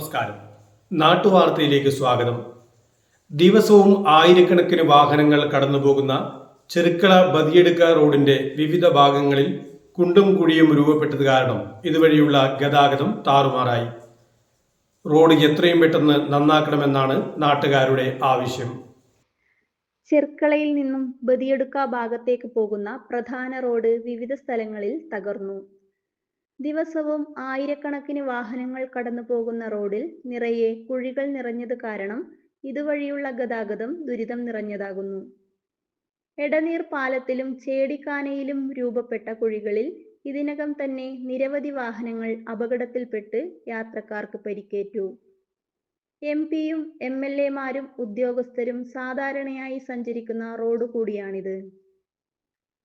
നമസ്കാരം. നാട്ടുവാർത്തയിലേക്ക് സ്വാഗതം. ദിവസവും ആയിരക്കണക്കിന് വാഹനങ്ങൾ കടന്നുപോകുന്ന ചെറുക്കള ബദിയെടുക്ക റോഡിന്റെ വിവിധ ഭാഗങ്ങളിൽ കുണ്ടും കുഴിയും രൂപപ്പെട്ടത് കാരണം ഇതുവഴിയുള്ള ഗതാഗതം താറുമാറായി. റോഡ് എത്രയും പെട്ടെന്ന് നന്നാക്കണമെന്നാണ് നാട്ടുകാരുടെ ആവശ്യം. ചെർക്കളയിൽ നിന്നും ബദിയെടുക്ക ഭാഗത്തേക്ക് പോകുന്ന പ്രധാന റോഡ് വിവിധ സ്ഥലങ്ങളിൽ തകർന്നു. ദിവസവും ആയിരക്കണക്കിന് വാഹനങ്ങൾ കടന്നു പോകുന്ന റോഡിൽ നിറയെ കുഴികൾ നിറഞ്ഞത് കാരണം ഇതുവഴിയുള്ള ഗതാഗതം ദുരിതം നിറഞ്ഞതാകുന്നു. എടനീർ പാലത്തിലും ചേടിക്കാനയിലും രൂപപ്പെട്ട കുഴികളിൽ ഇതിനകം തന്നെ നിരവധി വാഹനങ്ങൾ അപകടത്തിൽപ്പെട്ട് യാത്രക്കാർക്ക് പരിക്കേറ്റു. എം പിയും എം എൽ എമാരും ഉദ്യോഗസ്ഥരും സാധാരണയായി സഞ്ചരിക്കുന്ന റോഡ് കൂടിയാണിത്.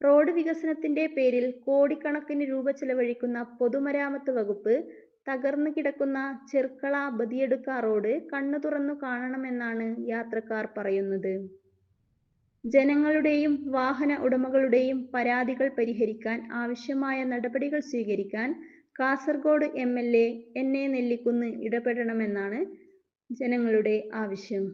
റോഡ് വികസനത്തിന്റെ പേരിൽ കോടിക്കണക്കിന് രൂപ ചെലവഴിക്കുന്ന പൊതുമരാമത്ത് വകുപ്പ് തകർന്നു കിടക്കുന്ന ചെർക്കള ബദിയെടുക്ക റോഡ് കണ്ണു തുറന്നു കാണണമെന്നാണ് യാത്രക്കാർ പറയുന്നത്. ജനങ്ങളുടെയും വാഹന ഉടമകളുടെയും പരാതികൾ പരിഹരിക്കാൻ ആവശ്യമായ നടപടികൾ സ്വീകരിക്കാൻ Kasaragod M L A N A Nellikkunnu ഇടപെടണമെന്നാണ് ജനങ്ങളുടെ ആവശ്യം.